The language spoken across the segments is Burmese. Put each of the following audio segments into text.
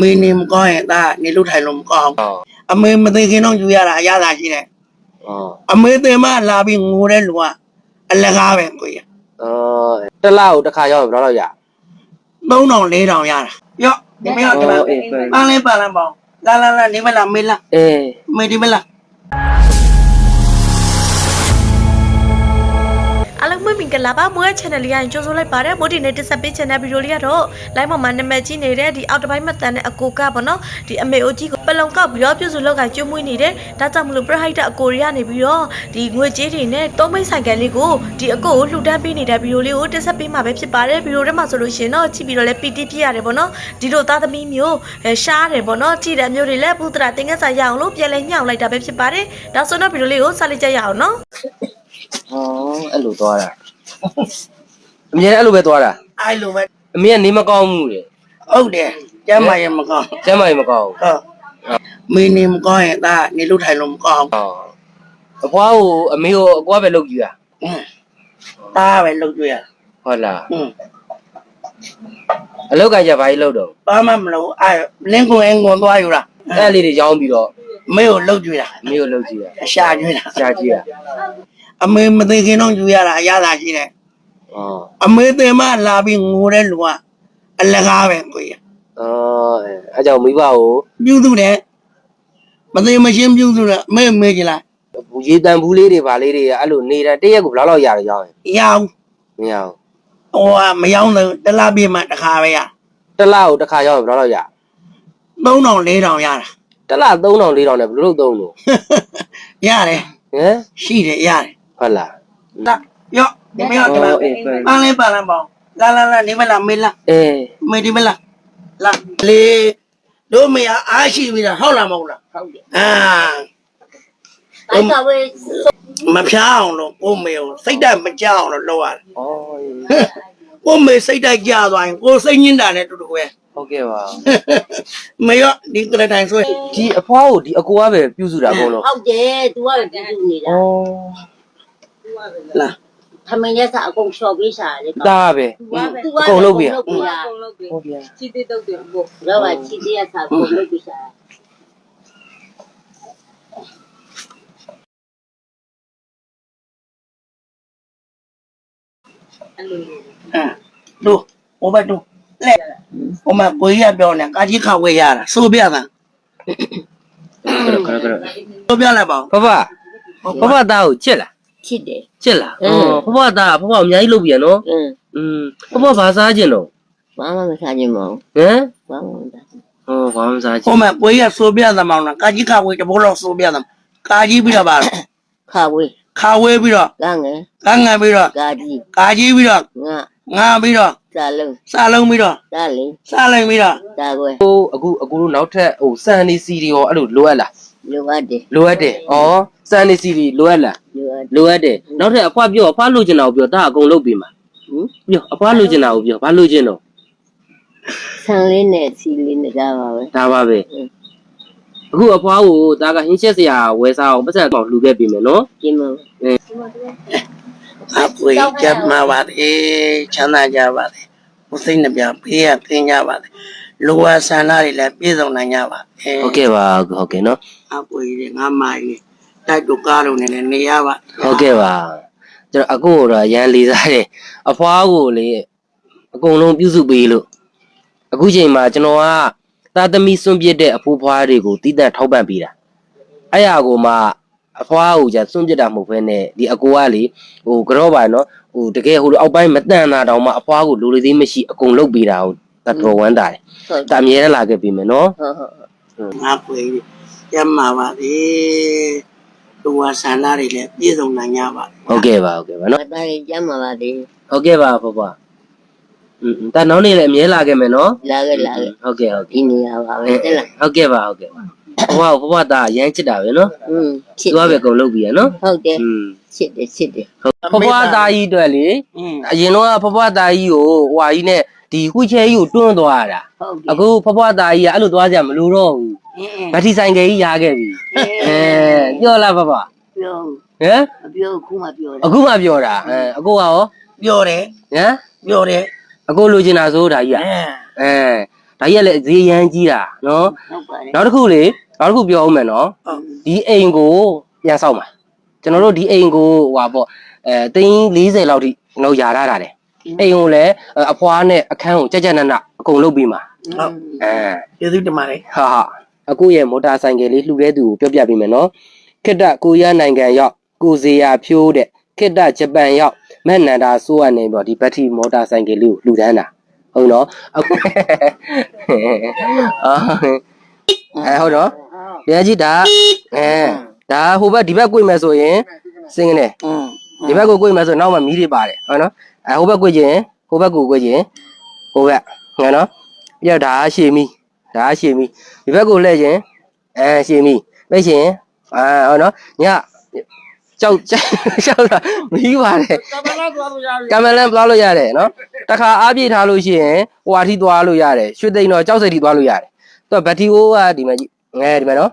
မင်းနေမကောင်းရင်ဒါနေလို့ထိုင်လို့မကောင်းဟောအမေမသိခင်တော့ယူရတာအရသာရှိတယ်ဟောအမေသိမလာပြီးငိုတဲ့လူကအလကားပဲကိုကြီးအော်တစ်လားကိုတစ်ခါရောက်ရင်ဘယ်တော့လောက်ရ3000 4000ရတာရော့ဒီမရောဒီမအော်အေးပဲပန်းလေးပန်းလန်းပေါင်းလာလာလာနေမလားမေးလားအေးမေးဒီမလား မင်္ဂလာပါမွေး channel လေးရရင်ကြိုဆိုလိုက်ပါတယ်မိုဒီနဲ့တက်ဆက်ပေး channel ဗီဒီယိုလေးကတော့ live မှာနာမည်ကြီးနေတဲ့ဒီအောက်တစ်ပိုင်းမတန်တဲ့အကိုကပေါ့နော်ဒီအမေအိုကြီးကိုပလုံကောက်ပြီးတော့ပြုစုလောက်ကကျွေးမွေးနေတယ်ဒါကြောင့်မလို့ပြဟိုက်တဲ့အကိုရီကနေပြီးတော့ဒီငွေကြေးတွေနဲ့သုံးမိတ်ဆိုင်ကလေးကိုဒီအကိုကိုလှူဒန်းပေးနေတဲ့ဗီဒီယိုလေးကိုတက်ဆက်ပေးမှာပဲဖြစ်ပါတယ်ဗီဒီယိုထဲမှာဆိုလို့ရှိရင်တော့ကြည့်ပြီးတော့လည်း PT ပြရတယ်ပေါ့နော်ဒီလိုသားသမီးမျိုးအဲရှားတယ်ပေါ့နော်ကြည့်တဲ့မျိုးတွေလည်းဘုဒ္ဓရာတင်ငယ်စာရအောင်လို့ပြန်လဲညှောင်လိုက်တာပဲဖြစ်ပါတယ်ဒါဆိုတော့ဗီဒီယိုလေးကိုစလိုက်ကြရအောင်နော်ဟောအဲ့လိုသွားတာ အမြဲအဲ့လိုပဲသွားတာ အဲ့လိုပဲ အမေကနေမကောင်းဘူးလေ ဟုတ်တယ်ကျမ်းမာရင်မကောင်း ကျမ်းမာရင်မကောင်းဘူး ဟုတ်မင်းနေမကောင်းရင်ဒါနေလို့ထိုင်လို့မကောင်း ဟောအဖွားကိုအမေကိုအကွာပဲလုပ်ကြည့်တာ อืมဒါပဲလုပ်ကြရ ဟုတ်လား อืม အလောက်ကကြဘာကြီးလုပ်တော့ ဘာမှမလုပ်အဲ့လင်းကွန်အင်ကွန်သွားယူတာ အဲ့လေးတွေရောင်းပြီးတော့ မေကိုလုပ်ကြရ အမေကိုလုပ်ကြည့်တာ အရှာကျွေးတာ ရှားကြည့်တာ အမေမသိခင်တော့ယူရတာအရသာရှိတယ်ဟောအမေသိမလာပြီးငိုတဲ့လူကအလကားပဲကိုကြီးအော်အဲ့ကြောင့်မိဘကိုပြုစုတယ်မသိမရှင်းပြုစုတယ်အမေမေးကြလားရေတံဘူးလေးတွေဗာလေးတွေအဲ့လိုနေတာတရက်ကိုဘယ်လောက်လောက်ရတယ်ရောင်းရင်ရအောင်မရဘူးဟိုကမရောက်တော့တစ်လားပြည့်မှတစ်ခါပဲရတစ်လားကိုတစ်ခါရောင်းရင်ဘယ်လောက်လောက်ရ3000 4000ရတာတစ်လား3000 4000နဲ့ဘယ်လိုလုပ်သုံးလို့ရတယ်ဟမ်ရှိတယ်ရတယ် ဟုတ်လားဒါရော့ဒီမရောဒီမအော်အေးပဲပန်းလေးပန်းလန်းပေါင်းလာလာလာနေမလားမေးလားအေးမေဒီမလားလာလေတို့မရအားရှိပြီလားဟုတ်လားမဟုတ်လားဟုတ်တယ်အာအဲ့ကဝေးမဖြားအောင်လို့ကိုမေကိုစိတ်ဓာတ်မကြအောင်လို့လုပ်ရတယ်အော်ကိုမေစိတ်ဓာတ်ကြသွားရင်ကိုစိတ်ညစ်တာနဲ့တူတူပဲဟုတ်ကဲ့ပါမရောဒီကရတိုင်းဆွဲဒီအဖွားကိုဒီအကူကပဲပြုစုတာအကုန်လုံးဟုတ်တယ် तू ကပြုစုနေတာအော် လာသမင်းရက်စာအကုန်လျှော်ပေးစားတယ်ဒါပဲ သူအကုန်လုပ်ပြီလုပ်ပေးတာဟုတ်ဗျာတော့ကချီတရက်စာအကုန်လုပ်ပေးစားအာတို့ဟိုဘက်တို့လက်ဟိုမှာကိုကြီးကပြောနေကာကြီးခဝဲရတာစိုးပြတာခရခရခရစိုးပြလိုက်ပါဦးဖဖဖဖသားကိုချစ်လား ချစ်တယ် ချစ်လားအင်းအော်ဖဖသားဖဖအများကြီးလုပ်ပြန်နော်အင်းอืมဖဖဘာစားခြင်းတော့ဘာမှမစားခြင်းမဟုတ်ဟမ်ဘာမှမစားဟောဘာမှမစားချဟိုင်မှာကိုကြီးကစိုးပြတာမောင်လားကာကြီးခဝဲတဘောလောက်စိုးပြတာကာကြီးပြီးတော့ပါလားခါဝေးခဝဲပြီးတော့ကငယ်ကန်းငံပြီးတော့ကာကြီးကာကြီးပြီးတော့ငါငါပြီးတော့စာလုံးစလုံးပြီးတော့စာလင်းစလိုက်ပြီးတော့စာကွယ်ဟိုအခုအခုတို့နောက်ထပ်ဟိုစံနေစီတွေရောအဲ့လိုလိုအပ်လား လိုအပ်တယ်လိုအပ်တယ်ဩစံနေစီတွေလိုအပ်လားလိုအပ်လိုအပ်တယ်နောက်ထပ်အဖွားပြောအဖွားလိုချင်တာကိုပြောဒါအကုန်လုပ်ပြီးမှာဟင်ပြောအဖွားလိုချင်တာကိုပြောဘာလိုချင်တော့ဆန်လေးနဲ့စီလေးနဲ့ဒါပါပဲဒါပါပဲအင်းအခုအဖွားကိုဒါကဟင်းချက်စရာဝယ်စားအောင်ပတ်စံပေါင်လှူခဲ့ပြီမယ်နော်ကျင်းမအပွေကြမှာပါသေးချမ်းသာကြပါသေးဘုစိတ်နှပြဖေးရသင်ကြပါသေး လောဝဆန္ဒတွေလည်းပြည့်စုံနိုင်ကြပါသေးဟုတ်ကဲ့ပါဟုတ်ကဲ့နော်အပွေတွေငါမိုင်းနေတိုက်တူကားလုံးနေလည်းနေရပါဟုတ်ကဲ့ပါကျွန်တော်အကိုကတော့ရန်လေးစားတယ်အဖွားကိုလေအကုန်လုံးပြုစုပေးလို့အခုချိန်မှာကျွန်တော်ကသာသမီစွန့်ပစ်တဲ့အဖိုးဖွားတွေကိုတည်တံ့ထောက်ပံ့ပေးတာအဲ့ရကိုမှအဖွားကိုじゃစွန့်ပစ်တာမဟုတ်ဘဲနဲ့ဒီအကိုကလေဟိုကြောပါနော်ဟိုတကယ်ဟိုအောက်ပိုင်းမတန်တာတောင်မှအဖွားကိုလိုလေသေးမရှိအကုန်လုပ်ပေးတာကိုတ တော်ဝမ်းတာတယ် ဟုတ် ဒါအမြဲတမ်းလာခဲ့ပြီမယ်နော် ဟုတ်ဟုတ် ငါပွေကြမှာပါသေးလောဝဆန္ဒတွေလည်းပြည့်စုံနိုင်ကြပါ ဟုတ်ကဲ့ပါဟုတ်ကဲ့ပါ မ နော် သားရင်ကျမ်းမှာပါသေး ဟုတ်ကဲ့ပါဖွားဖွားอืมဒါနောက်နေ့လည်းအမြဲလာခဲ့မယ်နော် လာခဲ့လာခဲ့ ဟုတ်ကဲ့ဟုတ်ကဲ့ ဒီနေရာပါပဲတဲ့လား ဟုတ်ကဲ့ပါဟုတ်ကဲ့ပါဘဝဘဝသားရမ်းချစ်တာပဲနော် อืมချစ် သူကပဲအကုန်လုပ်ပြီးရနော် ဟုတ်တယ် อืม ချစ်တယ်ချစ်တယ် ဘဝသားကြီးအတွက်လေ อืม အရင်တော့ဘဝသားကြီးကိုဟွာကြီးနဲ့ ဒီခုချဲကြီးကိုတွန်းသွားရတာဟုတ်ပြီအခုဖွားဖွားသားကြီးကအဲ့လိုသွားကြမလို့တော့ဘူးအင်းအင်း ဗတ်တီဆိုင်ကယ်ကြီးရခဲ့ပြီအေး အဲပြောလားဖဖပြောဟမ်မပြောခုမှပြောတာအခုမှပြောတာအဲအကိုကရောပြောတယ်ဟမ်ပြောတယ်အကိုလိုချင်တာဆိုဒါကြီးကအဲအဲဒါကြီးကလည်းဈေးရမ်းကြီးတာနော်ဟုတ်ပါတယ်နောက်တစ်ခုလေနောက်တစ်ခုပြောအောင်မယ်နော် ဟုတ်ဒီအိမ်ကိုပြန်ဆောက်မှာကျွန်တော်တို့ဒီအိမ်ကိုဟိုပါပေါ့အဲ340လောက်ထိကျွန်တော်တို့ຢာထားတာလေ အိမ်ကိုလည်းအဖွားနဲ့အခန်းကိုကြက်ကြက်နက်နက်အကုန်လုပ်ပြီးမှာ ဟုတ် အဲ ကျေးဇူးတင်ပါတယ် ဟာဟာအခုရဲ့မော်တာဆိုင်ကယ်လေးလှူတဲ့သူကိုပြောပြပေးမယ်နော်ခိတ္တကိုရီးယားနိုင်ငံရောက်ကိုဇေယာဖြိုးတဲ့ခိတ္တဂျပန်ရောက်မက်နန္ဒာဆိုးရနေပေါ့ဒီဘက်ထရီမော်တာဆိုင်ကယ်လေးကိုလှူဒန်းတာဟုတ်နော်အခုအာအဲဟုတ်တော့တရားကြီးဒါအဲဒါဟိုဘက်ဒီဘက်꿰မယ်ဆိုရင်စင်းကနေ อืม ဒီဘက်ကို꿰မယ်ဆိုနောက်မှမီးတွေပါတယ်ဟုတ်နော် အဲဟိုဘက်꿰ခြင်းဟိုဘက်ကို꿰ခြင်းဟိုဘက်ငါနော်ပြတော့ဒါရှည်မီဒါရှည်မီဒီဘက်ကိုလှည့်ခြင်းအဲရှည်မီပြခြင်းအာဟုတ်နော်ညကြောက်ကြောက်တာမီးပါတယ်ကမလန်သွားလို့ရတယ်နော်တခါအားပြေးထားလို့ရှိရင်ဟိုအထိသွားလို့ရတယ်ရွှေသိန်းတော့ကြောက်စိတ်ထိသွားလို့ရတယ်သူကဘက်တီအိုးကဒီမှာကြည့်ငဲဒီမှာနော်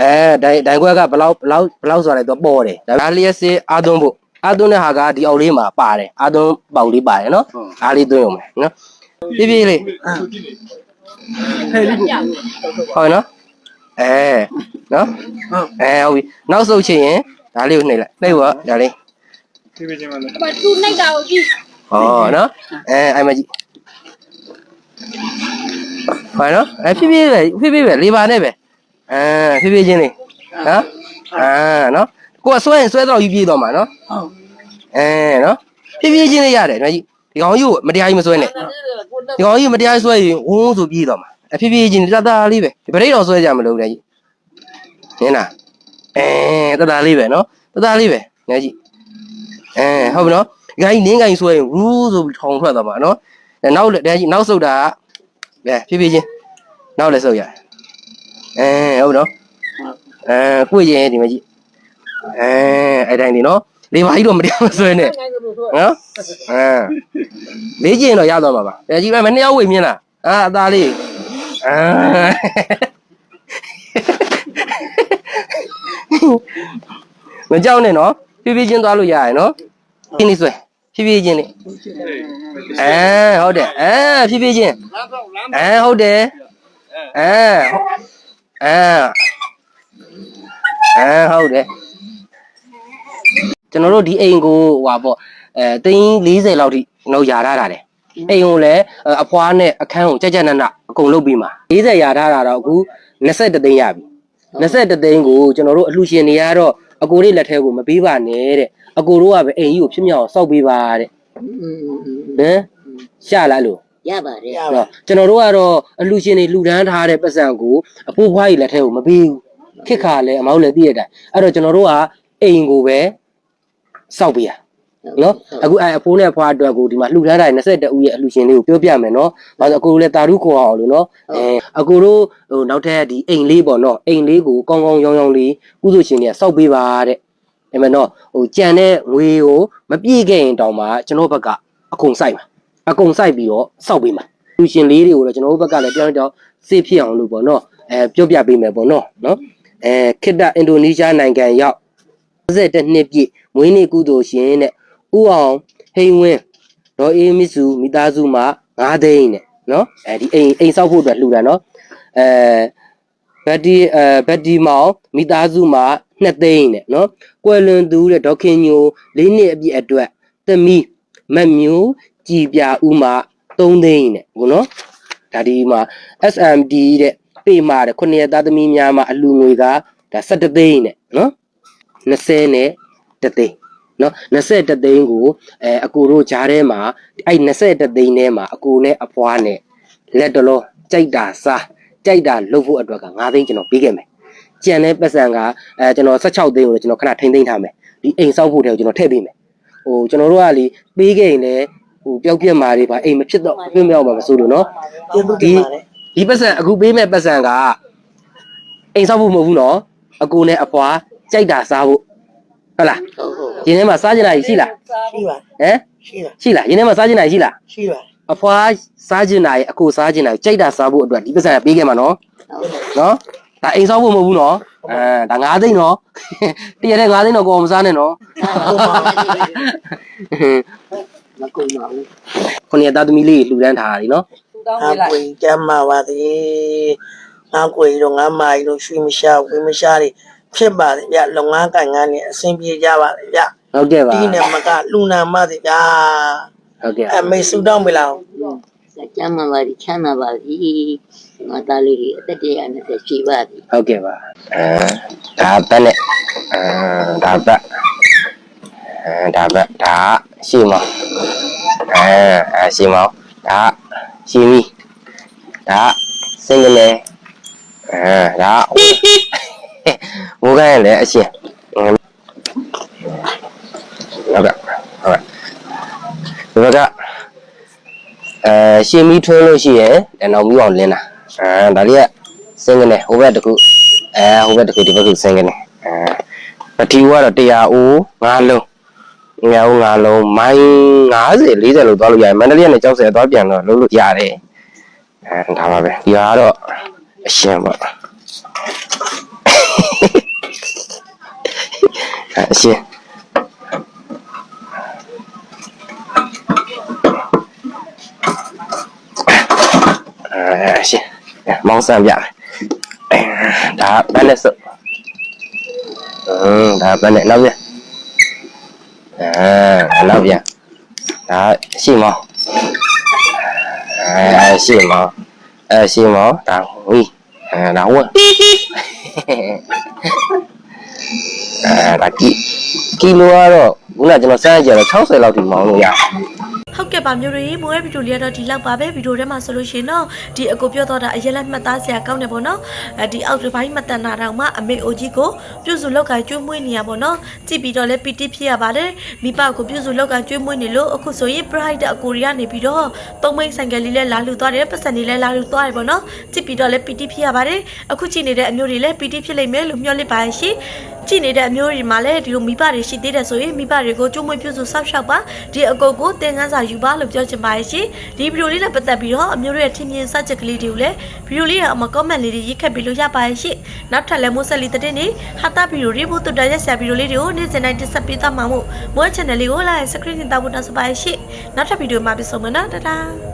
အဲဒိုင်ဒိုင်ခွက်ကဘလောက်ဘလောက်ဘလောက်ဆိုတာလဲသူကပေါ်တယ်ဒါလျက်စေးအာသွန်းဖို့ အာသွန်းတဲ့ဟာကဒီအောက်လေးမှာပါတယ်အာသွန်းပေါက်လေးပါတယ်နော်အားလေးသွင်းအောင်မယ်နော်ပြပြလေးဟုတ်နော်အဲနော်အဲဟုတ်ပြီနောက်ဆုတ်ချင်ရင်ဒါလေးကိုနှိပ်လိုက်နှိပ်ပါဒါလေးဘာသူနိုင်တာကိုကြည့်ဟောနော်အဲအဲ့မကြီးဟုတ်နော်အဲပြပြပဲပြပြပဲလေးပါနဲ့ပဲအဲပြပြချင်းလေးနော်အာနော် ကိုကဆွဲရင်ဆွဲတော့ကြီးပြေးတော့မှာနော်ဟုတ်အဲနော်ဖြည်းဖြည်းချင်းလေးရတယ်နော်ကြီးဒီကောင်ကြီးကိုမတရားကြီးမဆွဲနဲ့ဒီကောင်ကြီးမတရားကြီးဆွဲရင်ဝုန်းဆိုပြေးသွားမှာအဖြည်းဖြည်းချင်းတတလေးပဲဒီပရိတ်တော်ဆွဲကြမလို့တဲ့ကြီးနင်းလားအဲတတလေးပဲနော်တတလေးပဲနော်ကြီးအဲဟုတ်ပြီနော်ဒီကောင်ကြီးနင်းကောင်ကြီးဆွဲရင်ရူးဆိုပြီးထောင်ထွက်သွားမှာနော်အဲနောက်တဲ့ကြီးနောက်ဆုတ်တာကဲဖြည်းဖြည်းချင်းနောက်လည်းဆုတ်ရအဲဟုတ်နော်အဲကိုယ့်ရင်ဒီမှာကြီး အဲအဲ့တိုင်းနေနော်လေပါကြီးတော့မတရားမဆွဲနဲ့နော်အဲလေးကျင်တော့ရသွားမှာပါအဲကြီးပဲမနှစ်ယောက်ဝေမြင်လားအာအသားလေးအာမကြောက်နဲ့နော်ဖြည်းဖြည်းချင်းသွားလို့ရရနော်ဖြည်းနေဆွဲဖြည်းဖြည်းချင်းလေးအဲဟုတ်တယ်အဲဖြည်းဖြည်းချင်းအဲဟုတ်တယ်အဲအဲအဲဟုတ်တယ် ကျွန်တော်တို့ဒီအိမ်ကိုဟွာပေါ့အဲသိန်း40လောက်ထိကျွန်တော်ယာထားတာတယ်အိမ်ကိုလည်းအဖွားနဲ့အခန်းကိုကြက်ကြက်နက်နက်အကုန်လုပ်ပြီးမှာ40ယာထားတာတော့အခု21သိန်းရပြီ21သိန်းကိုကျွန်တော်တို့အလှရှင်တွေကတော့အကိုလေးလက်ထဲကိုမပေးပါနဲ့တဲ့အကိုတို့ကပဲအိမ်ကြီးကိုဖြစ်မြောက်အောင်စောက်ပေးပါတဲ့ဟမ်ရှာလာလို့ရပါတယ်ရအဲ့ပါတော့ကျွန်တော်တို့ကတော့အလှရှင်တွေလှူဒန်းထားတဲ့ပတ်စံကိုအဖိုးဖွားကြီးလက်ထဲကိုမပေးဘူးခက်ခါလည်းအမောက်လည်းသိရတဲ့အတိုင်းအဲ့တော့ကျွန်တော်တို့ကအိမ်ကိုပဲ စောက်ပေးရနော်အခုအဲအဖိုးနဲ့အဖွားအတွက်ကိုဒီမှာလှူထားတာ22ဦးရဲ့အလှူရှင်လေးကိုပြောပြမယ်နော်။ဘာလို့အကိုတို့လည်းတာရုခေါ်အောင်လို့နော်။အဲအကိုတို့ဟိုနောက်ထပ်ဒီအိမ်လေးပေါ့နော်။အိမ်လေးကိုကောင်းကောင်းရောင်းရောင်းလေးကုသိုလ်ရှင်တွေကစောက်ပေးပါတဲ့။ဒါပေမဲ့နော်ဟိုကြံတဲ့ငွေကိုမပြည့်ခဲ့ရင်တောင်မှကျွန်တော်ဘက်ကအကုန်စိုက်မှာ။အကုန်စိုက်ပြီးတော့စောက်ပေးမှာ။လူရှင်လေးတွေကိုတော့ကျွန်တော်တို့ဘက်ကလည်းပြောင်းတော့စေးဖြစ်အောင်လို့ပေါ့နော်။အဲပြောပြပေးမယ်ပေါ့နော်။နော်။အဲခိတ္တအင်ဒိုနီးရှားနိုင်ငံရောက် 51နှစ်ပြည့်မွေးနေ့ကုသိုလ်ရှင်တဲ့ဥအောင်ဟိန်ဝင်းဒေါ်အေးမစ်စုမိသားစုမှာ9သိန်းနဲ့နော်အဲဒီအိမ်အိမ်ဆောက်ဖို့အတွက်လှူတာနော်အဲဘတ်တီအဲဘတ်တီမောင်မိသားစုမှာ2သိန်းနဲ့နော်ကွယ်လွန်သူတဲ့ဒေါက်ခင်ညို၄နှစ်အပြည့်အတွက်သမီးမတ်မျိုးကြည်ပြဦးမှာ3သိန်းနဲ့ဟုတ်နော်ဒါဒီမှာ SMD တဲ့ပေမှာတဲ့9ရက်သားသမီးများမှာအလူငွေကဒါ17သိန်းနဲ့နော် 20နဲ့တသိန်းနော်21သိန်းကိုအဲအကိုတို့ဂျားထဲမှာအဲ့21သိန်းထဲမှာအကိုနဲ့အဖွားနဲ့လက်တလောကြိုက်တာစားကြိုက်တာလုပ်ဖို့အတွက်က9သိန်းကျွန်တော်ပေးခဲ့မယ်ကြံတဲ့ပတ်စံကအဲကျွန်တော်16သိန်းကိုလည်းကျွန်တော်ခဏထိမ့်သိမ့်ထားမယ်ဒီအိမ်ဆောက်ဖို့တဲ့ကိုကျွန်တော်ထည့်ပေးမယ်ဟိုကျွန်တော်တို့ကလေပေးခဲ့ရင်လည်းဟိုပျောက်ပြက်မာတွေပါအိမ်မဖြစ်တော့ပြင်းမြောက်မှာမဆိုလို့နော်ကျေးဇူးတင်ပါတယ်ဒီပတ်စံအခုပေးမဲ့ပတ်စံကအိမ်ဆောက်ဖို့မဟုတ်ဘူးနော်အကိုနဲ့အဖွား ကြိုက်တာစားဖို့ဟုတ်လားဟုတ်ဟုတ်ဒီထဲမှာစားကြင်တာကြီးရှိလားရှိပါဟမ်ရှိပါရှိလားရင်းထဲမှာစားကျင်တာရှိလားရှိပါအဖွားစားကျင်တာရဲ့အကိုစားကျင်တာရဲ့ကြိုက်တာစားဖို့အတွက်ဒီပစ္စံပေးခဲ့မှာနော်နော်ဒါအိမ်ဆောက်ဖို့မဟုတ်ဘူးနော်အဲဒါ9သိန်းနော်တရတဲ့9သိန်းတော့ကိုအောင်မစားနဲ့နော်မကုန်ပါဘူးခုနှစ်သားသမီးလေးလှူဒန်းထားတာလीနော်တောင်းငါပေးလိုက်ကိုယ်ကျမ်းမာပါသေးငါကိုယ်တို့ငါမာရီတို့ရွှေမရှာဝေမရှာတွေ ဖြစ်ပါတယ်ဗျလုပ်ငန်းကိုင်ငန်းတွေအဆင်ပြေကြပါတယ်ဗျဟုတ်ကဲ့ပါဒီနဲ့မကလူနာမသည်ဗျာဟုတ်ကဲ့အမေဆူတောင်းမလားစကြမ်းမှာပါဒီချမ်းသာပါပြီငါသားလေးတွေအသက်တရနဲ့တက်ရှိပါပြီဟုတ်ကဲ့ပါအဲဒါပတ်နဲ့အဲဒါပတ်အဲဒါပတ်ဒါရှီမောင်အဲအဲရှီမောင်ဒါရှီမီဒါစင်ကလေးအဲဒါ ဘိုးကလည်းအရှင်ဟုတ်ကဲ့ဟုတ်ကဲ့ဒီဘက်ကအဲရှီမီထွန်းလို့ရှိရင်တနောက်မီးအောင်လင်းတာအဲဒါလေးကစင်ကနေဟိုဘက်တစ်ခုအဲဟိုဘက်တစ်ခုဒီဘက်တစ်ခုစင်ကနေအဲပတိဝကတော့100အိုး5လုံးငါဦးငါလုံးမိုင်း90 40လို့သွားလို့ရတယ်မန္တလေးကနေကြောက်စဲသွားပြန်တော့လုံးလို့ရတယ်အဲဒါပါပဲဒီဟာကတော့အရှင်ပေါ့ အဲအရှင်အဲအရှင်မောင်းဆန်ပြမယ်အဲဒါဘယ်နဲ့စုပ်ဟင်းဒါဘယ်နဲ့နောက်ပြန်အဲနောက်ပြန်ဒါရှိမောင်း အဲရှိမောင်းအဲရှိမောင်းဒါဝီအဲဒါဝတ်အဲဒါကီကီလိုကတော့ခုနကကျွန်တော်စမ်းကြတော့60လောက်ထိမောင်းလို့ရတယ်ဟုတ်ကဲ့ပါမျိုးတွေမိုးရဲ့ဗီဒီယိုလေးကတော့ဒီလောက်ပါပဲဗီဒီယိုထဲမှာဆိုလို့ရှိရင်တော့ဒီအကိုပြောတော့တာအရင်လက်မှတ်သားစရာကောင်းတယ်ပေါ့နော်အဲဒီအောက်တစ်ပိုင်းမတန်တာတောင်မှအမေအိုကြီးကိုပြုစုလောက်ကကျွေးမွေးနေရပေါ့နော်ကြည့်ပြီးတော့လဲပီတိဖြစ်ရပါတယ်မိဘကိုပြုစုလောက်ကကျွေးမွေးနေလို့အခုဆိုရင် pride အကိုရီကနေပြီးတော့သုံးမိတ်ဆိုင်ကလေးလဲလာလူသွားတယ်ပတ်စံလေးလဲလာလူသွားတယ်ပေါ့နော်ကြည့်ပြီးတော့လဲပီတိဖြစ်ရပါတယ်အခုကြည့်နေတဲ့အမျိုးတွေလဲပီတိဖြစ်လိမ့်မယ်လို့မျှော်လင့်ပါရဲ့ရှင် ကြည့်နေတဲ့အမျိုးတွေမှာလည်းဒီလိုမိဘတွေရှိသေးတယ်ဆိုရင်မိဘတွေကိုကျုံးမွေးပြုစုဆောက်ရှောက်ပါဒီအကုတ်ကိုသင်ခန်းစာယူပါလို့ပြောချင်ပါရဲ့ရှင်ဒီဗီဒီယိုလေးနဲ့ပတ်သက်ပြီးတော့အမျိုးတွေရဲ့ထင်မြင်စချက်ကလေးတွေကိုလည်းဗီဒီယိုလေးကအမ comment လေးတွေရေးခတ်ပြီးလို့ရပါရဲ့ရှင်နောက်ထပ်လည်းမိုးဆက်လီတဲ့တင်နေဟာတာဗီဒီယိုတွေဘုတ်တရရက်ဆရာဗီဒီယိုလေးတွေကိုနေ့စဉ်တိုင်းတင်ဆက်ပေးသွားမှာမို့မိုး channel လေးကို like subscribe နဲ့တောက်ဖို့တောင်းဆိုပါရဲ့ရှင်နောက်ထပ်ဗီဒီယိုမှာပြန်ဆုံမယ်နော်တတား